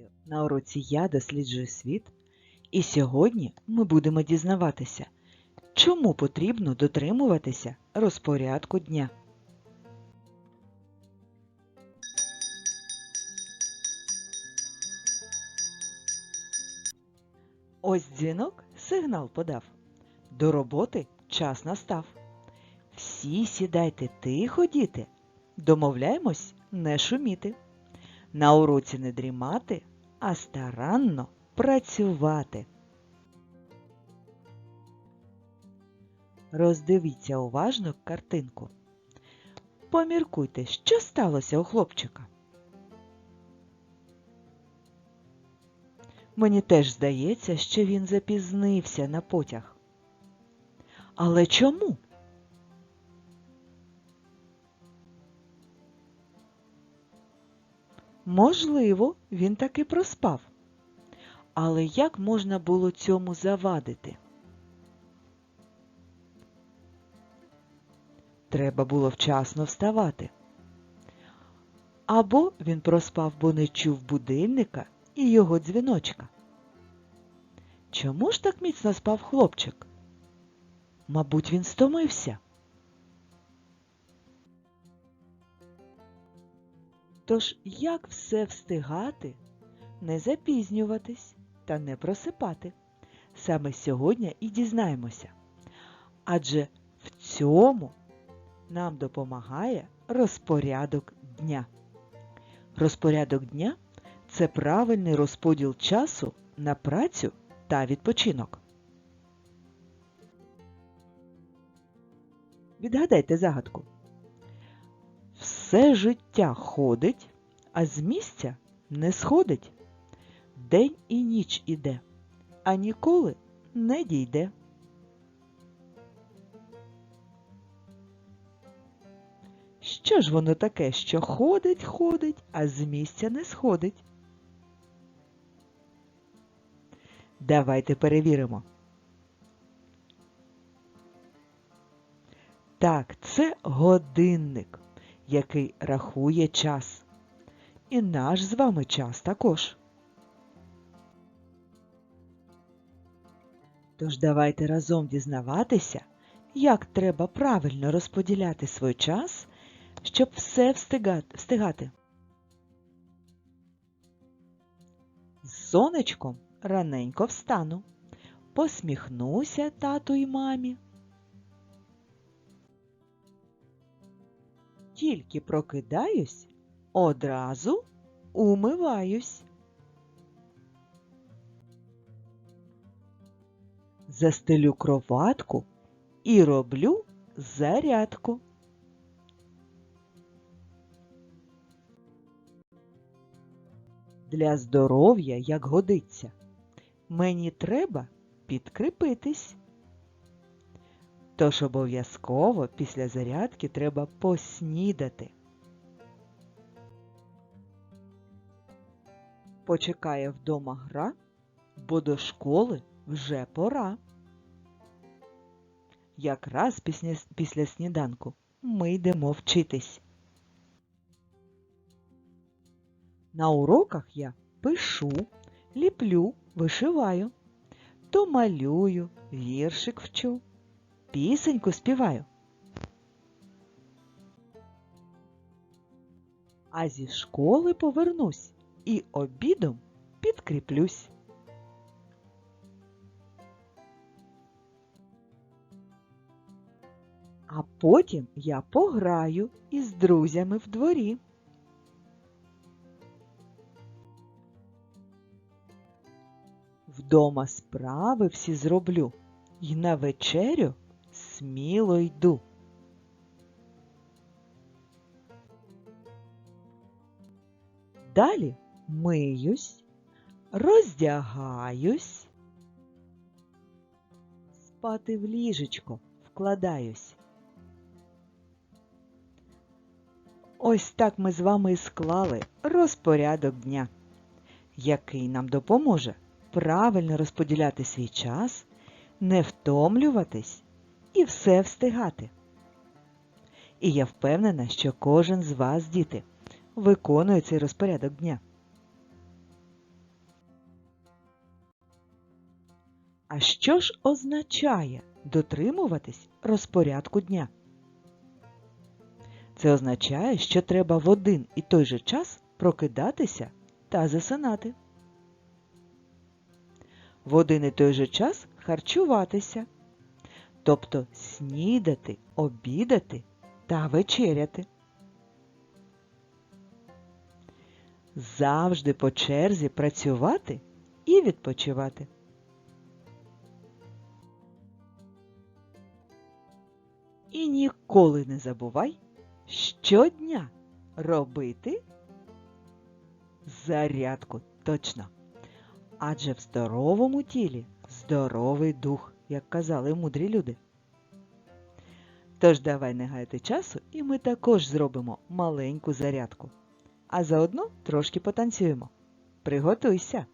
Вітаю! На уроці Я досліджую світ. І сьогодні ми будемо дізнаватися, чому потрібно дотримуватися розпорядку дня. Ось дзвінок сигнал подав. До роботи час настав. Всі сідайте тихо, діти. Домовляємось не шуміти. На уроці не дрімати, а старанно працювати. Роздивіться уважно картинку. Поміркуйте, що сталося у хлопчика. Мені теж здається, що він запізнився на потяг. Але чому? Можливо, він таки проспав. Але як можна було цьому завадити? Треба було вчасно вставати. Або він проспав, бо не чув будильника і його дзвіночка. Чому ж так міцно спав хлопчик? Мабуть, він стомився. Тож як все встигати, не запізнюватись та не просипати? Саме сьогодні і дізнаємося. Адже в цьому нам допомагає розпорядок дня. Розпорядок дня це правильний розподіл часу на працю та відпочинок. Відгадайте загадку. Все життя ходить, а з місця не сходить. День і ніч іде, а ніколи не дійде. Що ж воно таке, що ходить, ходить, а з місця не сходить? Давайте перевіримо. Так, це годинник, який рахує час. І наш з вами час також. Тож давайте разом дізнаватися, як треба правильно розподіляти свій час, щоб все встигати. З сонечком раненько встану, посміхнуся тату й мамі. Тільки прокидаюсь, одразу умиваюсь. Застелю кроватку і роблю зарядку. Для здоров'я, як годиться, мені треба підкріпитись. Тож обов'язково після зарядки треба поснідати. Почекає вдома гра, бо до школи вже пора. Якраз після, після сніданку ми йдемо вчитись. На уроках я пишу, ліплю, вишиваю, то малюю, віршик вчу, пісеньку співаю. А зі школи повернусь і обідом підкріплюсь. А потім я пограю із друзями в дворі. Вдома справи всі зроблю і на вечерю сміло йду. Далі миюсь, роздягаюсь, спати в ліжечко вкладаюсь. Ось так ми з вами і склали розпорядок дня, який нам допоможе правильно розподіляти свій час, не втомлюватись і все встигати. І я впевнена, що кожен з вас, діти, виконує цей розпорядок дня. А що ж означає дотримуватись розпорядку дня? Це означає, що треба в один і той же час прокидатися та засинати. В один і той же час харчуватися тобто снідати, обідати та вечеряти. Завжди по черзі працювати і відпочивати. І ніколи не забувай щодня робити зарядку точно. Адже в здоровому тілі здоровий дух, як казали мудрі люди. Тож давай не гаяти часу і ми також зробимо маленьку зарядку. А заодно трошки потанцюємо. Приготуйся!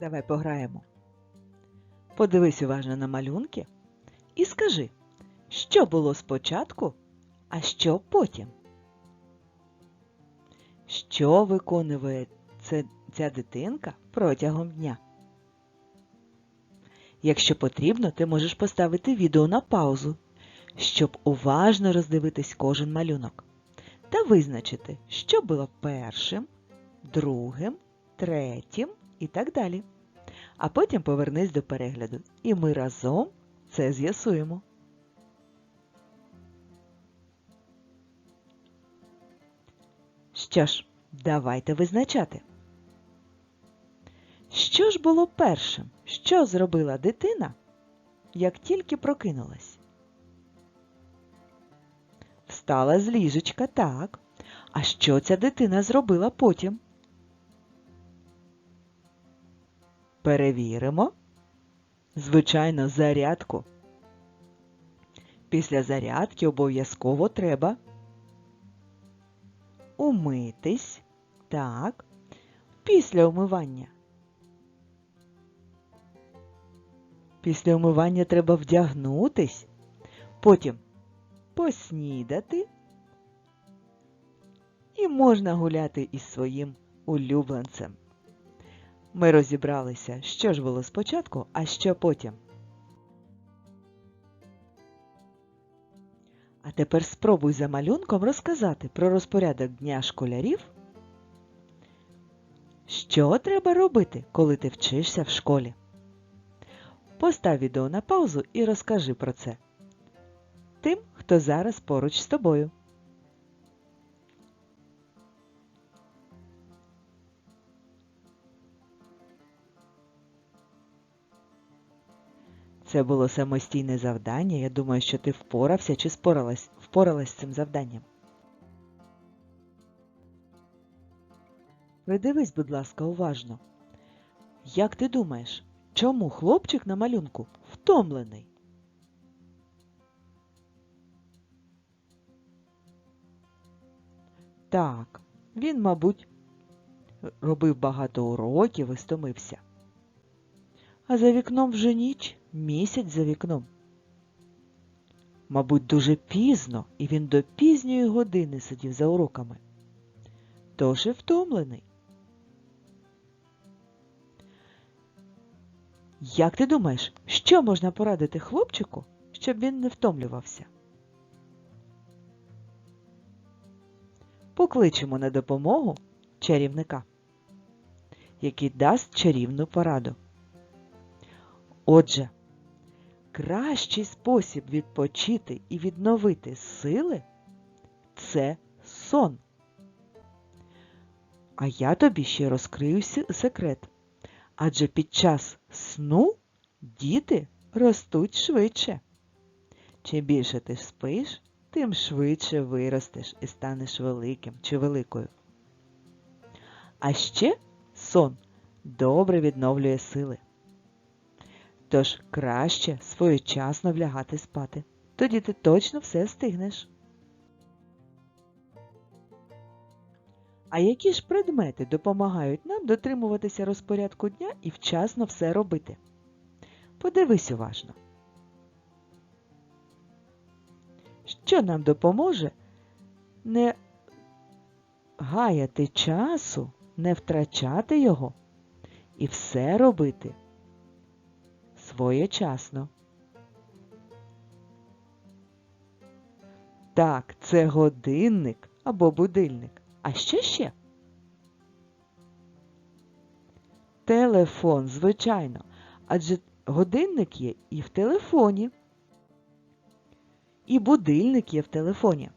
Давай пограємо. Подивись уважно на малюнки і скажи, що було спочатку, а що потім. Що виконує ця дитинка протягом дня? Якщо потрібно, ти можеш поставити відео на паузу, щоб уважно роздивитись кожен малюнок та визначити, що було першим, другим, третім і так далі. А потім повернись до перегляду, і ми разом це з'ясуємо. Що ж, давайте визначати. Що ж було першим? Що зробила дитина, як тільки прокинулась? Встала з ліжечка, так. А що ця дитина зробила потім? Перевіримо. Звичайно, зарядку. Після зарядки обов'язково треба умитись. Так. Після умивання. Після умивання треба вдягнутись. Потім поснідати. І можна гуляти із своїм улюбленцем. Ми розібралися, що ж було спочатку, а що потім. А тепер спробуй за малюнком розказати про розпорядок дня школярів. Що треба робити, коли ти вчишся в школі? Постав відео на паузу і розкажи про це тим, хто зараз поруч з тобою. Це було самостійне завдання. Я думаю, що ти впорався чи споралась, впоралась з цим завданням. Придивись, будь ласка, уважно. Як ти думаєш, чому хлопчик на малюнку втомлений? Так, він, мабуть, робив багато уроків і стомився. А за вікном вже ніч, місяць за вікном. Мабуть, дуже пізно, і він до пізньої години сидів за уроками. Тож і втомлений. Як ти думаєш, що можна порадити хлопчику, щоб він не втомлювався? Покличемо на допомогу чарівника, який дасть чарівну пораду. Отже, кращий спосіб відпочити і відновити сили це сон. А я тобі ще розкрию секрет. Адже під час сну діти ростуть швидше. Чим більше ти спиш, тим швидше виростеш і станеш великим чи великою. А ще сон добре відновлює сили. Тож краще своєчасно влягати спати. Тоді ти точно все встигнеш. А які ж предмети допомагають нам дотримуватися розпорядку дня і вчасно все робити? Подивись уважно. Що нам допоможе не гаяти часу, не втрачати його і все робити своєчасно. Так, це годинник або будильник. А що ще? Телефон, звичайно, адже годинник є і в телефоні. І будильник є в телефоні.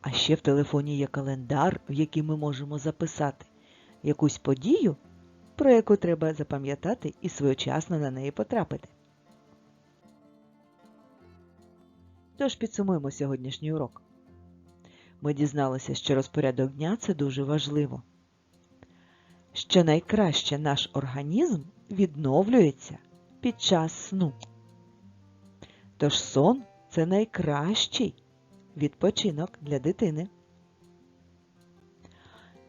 А ще в телефоні є календар, в який ми можемо записати якусь подію, про яку треба запам'ятати і своєчасно на неї потрапити. Тож підсумуємо сьогоднішній урок. Ми дізналися, що розпорядок дня це дуже важливо. Що найкраще наш організм відновлюється під час сну. Тож сон це найкращий відпочинок для дитини.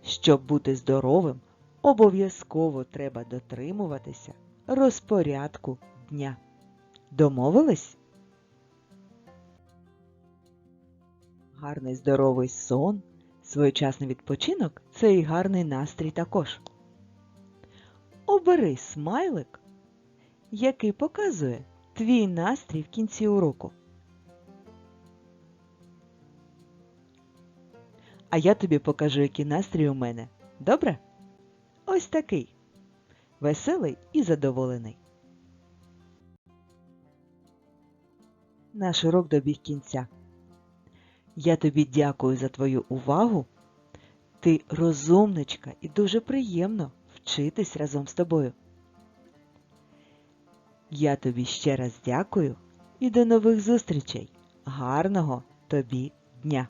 Щоб бути здоровим, обов'язково треба дотримуватися розпорядку дня. Домовились? Гарний здоровий сон, своєчасний відпочинок це і гарний настрій також. Обери смайлик, який показує твій настрій в кінці уроку. А я тобі покажу, який настрій у мене. Добре? Ось такий. Веселий і задоволений. Наш урок добіг кінця. Я тобі дякую за твою увагу. Ти розумничка і дуже приємно вчитись разом з тобою. Я тобі ще раз дякую і до нових зустрічей. Гарного тобі дня!